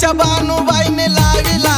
बानुबाईने लाविला.